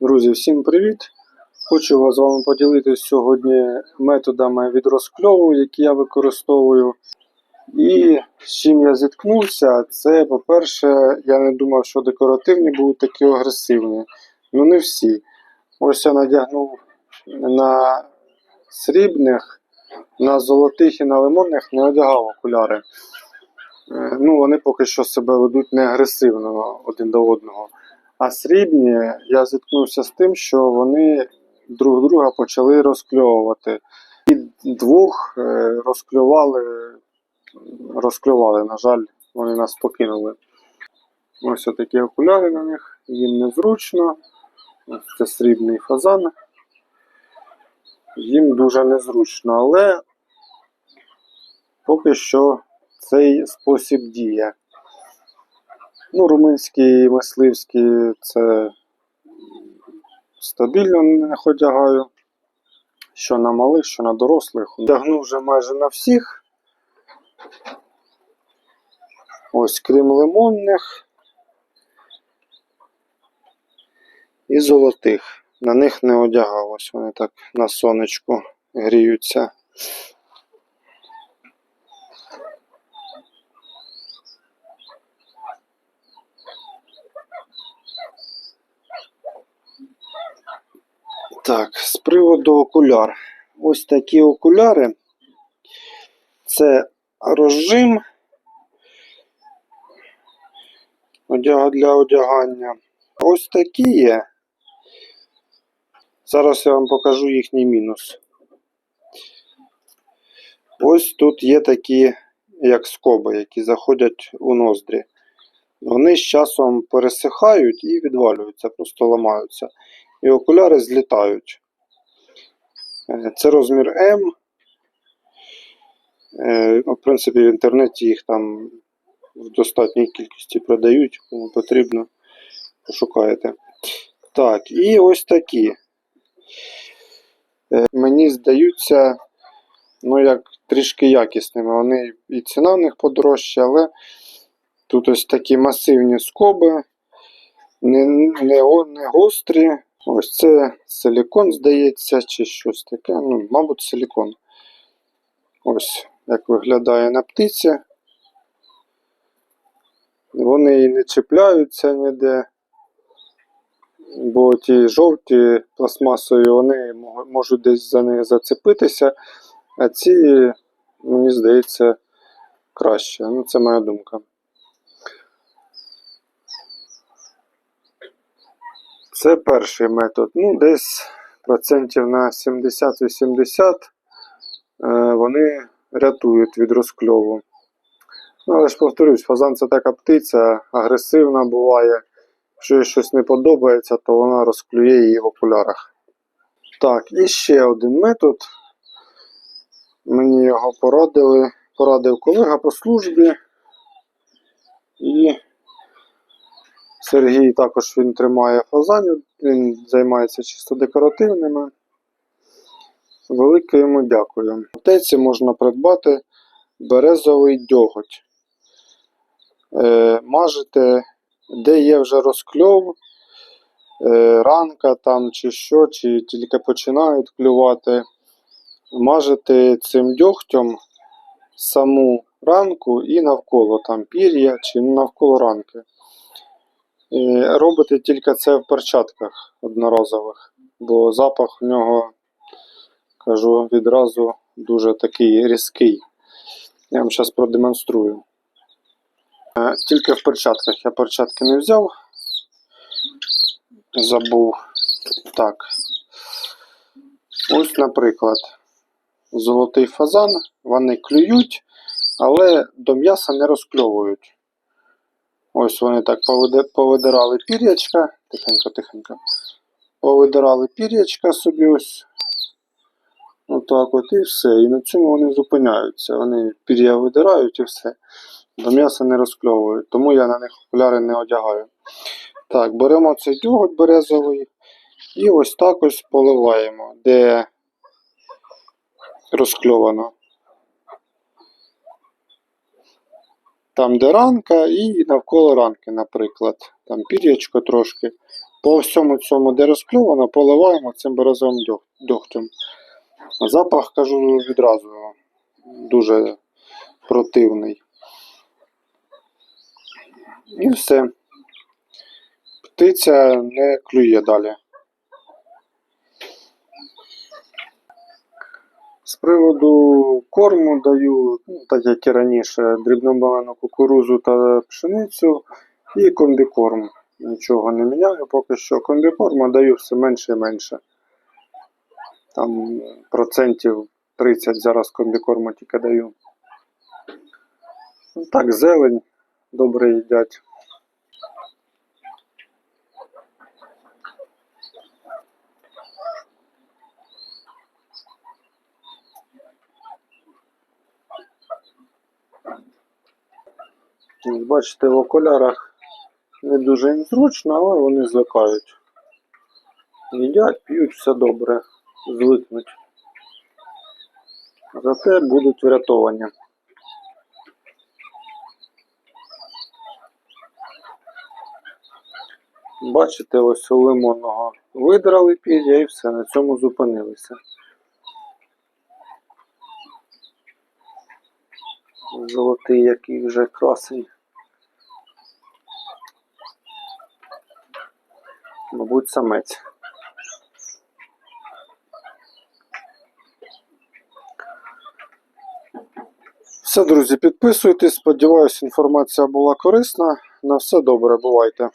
Друзі, всім привіт! Хочу вас з вами поділитися сьогодні методами від розкльову, які я використовую. І з чим я зіткнувся, це, по-перше, я не думав, що декоративні будуть такі агресивні. Ну не всі. Ось я надягнув на срібних, на золотих і на лимонних не одягав окуляри. Е, Ну, вони поки що себе ведуть не агресивно один до одного. А срібні я зіткнувся з тим, що вони друг друга почали розкльовувати. І двох е, розклювали, розклювали, на жаль, вони нас покинули. Ось такі окуляри на них, їм незручно. Це срібний фазан. Їм дуже незручно, але поки що цей спосіб діє. Ну, румунські мисливські це стабільно не одягаю. Що на малих, що на дорослих. Одягнув вже майже на всіх. Ось крім лимонних і золотих. На них не одягав. Ось вони так на сонечку гріються. Так, з приводу окуляр. Ось такі окуляри. Це розжим для одягання. Ось такі є. Зараз я вам покажу їхній мінус. Ось тут є такі, як скоби, які заходять у ноздрі. Вони з часом пересихають і відвалюються, просто ламаються. І окуляри злітають. Е, Це розмір М. Е, ну, В принципі, в інтернеті їх там в достатній кількості продають, кому потрібно, пошукаєте. Так, і ось такі. Е, Мені здаються, ну, як трішки якісними. Вони і ціна в них подорожча, але тут ось такі масивні скоби, не, не, не гострі. Ось це силікон, здається, чи щось таке. Ну, мабуть, силікон. Ось як виглядає на птиці. Вони і не чіпляються ніде. Бо ті жовті пластмасові, вони можуть десь за них зацепитися, а ці, мені здається, краще. Ну, це моя думка. Це перший метод. Ну, десь процентів на 70-80 е, вони рятують від розкльову. Ну, але ж повторюсь, фазан це така птиця, агресивна буває. Якщо їй щось не подобається, то вона розклює її в окулярах. Так, і ще один метод. Мені його порадили. Порадив колега по службі. І Сергій також він тримає фазанів, він займається чисто декоративними. Велике йому дякую. В аптеці можна придбати березовий дьоготь. Е, мажете, де є вже розкльов, е, ранка там чи що, чи тільки починають клювати. Мажете цим дьогтем саму ранку і навколо там пір'я чи навколо ранки. І робите тільки це в перчатках одноразових, бо запах в нього, кажу відразу, дуже такий різкий. Я вам зараз продемонструю. Е, Тільки в перчатках. Я перчатки не взяв. Забув. Так. Ось, наприклад, золотий фазан. Вони клюють, але до м'яса не розкльовують. Ось вони так повидирали пір'ячка. Тихенько, тихенько. Повидирали пір'ячка собі ось. Отак от і все. І на цьому вони зупиняються. Вони пір'я видирають і все. До м'яса не розкльовують. Тому я на них окуляри не одягаю. Так, беремо цей дьоготь березовий і ось так ось поливаємо, де розкльовано. Там, де ранка, і навколо ранки, наприклад. Там пір'ячко трошки. по всьому цьому, де розкльовано, поливаємо цим березовим дьог- дьогтем. Запах, кажу відразу, дуже противний. І все. Птиця не клює далі. З приводу корму даю, так як і раніше, дрібномелену кукурузу та пшеницю і комбікорм. Нічого не міняю поки що. Комбікорму даю все менше і менше. Там процентів 30 зараз комбікорму тільки даю. Ну, Так, зелень добре їдять. Ось Бачите, в окулярах не дуже їм зручно, але вони звикають. Їдять, п'ють, все добре, звикнуть. Зате будуть врятовані. Бачите, ось у лимонного видрали пір'я і все, на цьому зупинилися. Золотий який вже красень. Мабуть, самець. Все, друзі, підписуйтесь. Сподіваюсь, інформація була корисна. На все добре, бувайте.